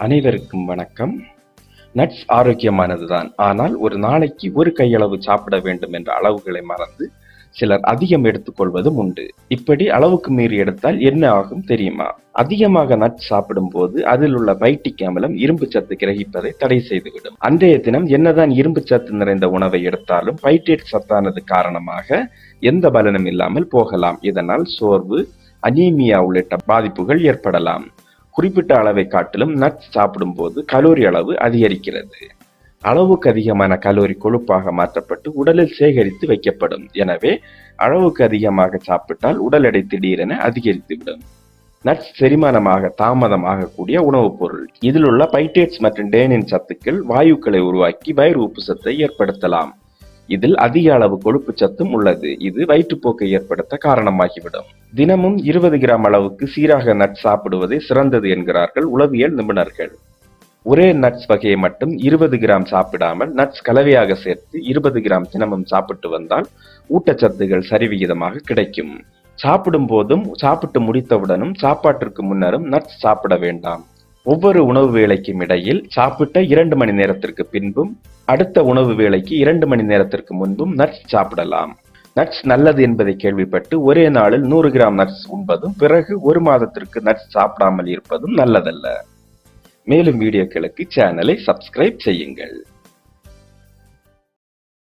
அனைவருக்கும் வணக்கம். நட்ஸ் ஆரோக்கியமானதுதான். ஆனால் ஒரு நாளைக்கு ஒரு கையளவு சாப்பிட வேண்டும் என்ற அளவுகளை மறந்து சிலர் அதிகம் எடுத்துக்கொள்வதும் உண்டு. இப்படி அளவுக்கு மீறி எடுத்தால் என்ன ஆகும் தெரியுமா? அதிகமாக நட்ஸ் சாப்பிடும் போது அதில் உள்ள பைட்டிக் அமிலம் இரும்பு சத்து கிரகிப்பதை தடை செய்துவிடும். அன்றைய தினம் என்னதான் இரும்பு சத்து நிறைந்த உணவை எடுத்தாலும் பைட்டேட் சத்தானது காரணமாக எந்த பலனும் இல்லாமல் போகலாம். இதனால் சோர்வு அனீமியா உள்ளிட்ட பாதிப்புகள் ஏற்படலாம். குறிப்பிட்ட அளவை காட்டிலும் நட்ஸ் சாப்பிடும்போது கலோரி அளவு அதிகரிக்கிறது. அளவுக்கு அதிகமான கலோரி கொழுப்பாக மாற்றப்பட்டு உடலில் சேகரித்து வைக்கப்படும். எனவே அளவுக்கு அதிகமாக சாப்பிட்டால் உடல் எடை திடீரென அதிகரித்துவிடும். நட்ஸ் செரிமானமாக தாமதமாகக்கூடிய உணவுப் பொருள். இதில் உள்ள பைட்டேட்ஸ் மற்றும் டேனின் சத்துக்கள் வாயுக்களை உருவாக்கி வயிறு உப்பு சத்தை ஏற்படுத்தலாம். இதில் அதிக அளவு கொழுப்பு சத்தும் உள்ளது. இது வயிற்றுப்போக்கை ஏற்படுத்த காரணமாகிவிடும். தினமும் இருபது கிராம் அளவுக்கு சீராக நட்ஸ் சாப்பிடுவதே சிறந்தது என்கிறார்கள் உளவியல் நிபுணர்கள். ஒரே நட்ஸ் வகையை மட்டும் இருபது கிராம் சாப்பிடாமல் நட்ஸ் கலவையாக சேர்த்து இருபது கிராம் தினமும் சாப்பிட்டு வந்தால் ஊட்டச்சத்துகள் சரிவிகிதமாக கிடைக்கும். சாப்பிடும் போதும் சாப்பிட்டு முடித்தவுடனும் சாப்பாட்டிற்கு முன்னரும் நட்ஸ் சாப்பிட வேண்டாம். ஒவ்வொரு உணவு வேளைக்கும் இடையில் சாப்பிட்ட இரண்டு மணி நேரத்திற்கு பின்பும் அடுத்த உணவு வேளைக்கு இரண்டு மணி நேரத்திற்கு முன்பும் நட்ஸ் சாப்பிடலாம். நட்ஸ் நல்லது என்பதை கேள்விப்பட்டு ஒரே நாளில் நூறு கிராம் நட்ஸ் உண்பதும் பிறகு ஒரு மாதத்திற்கு நட்ஸ் சாப்பிடாமல் இருப்பதும் நல்லதல்ல. மேலும் வீடியோக்களுக்கு சேனலை சப்ஸ்கிரைப் செய்யுங்கள்.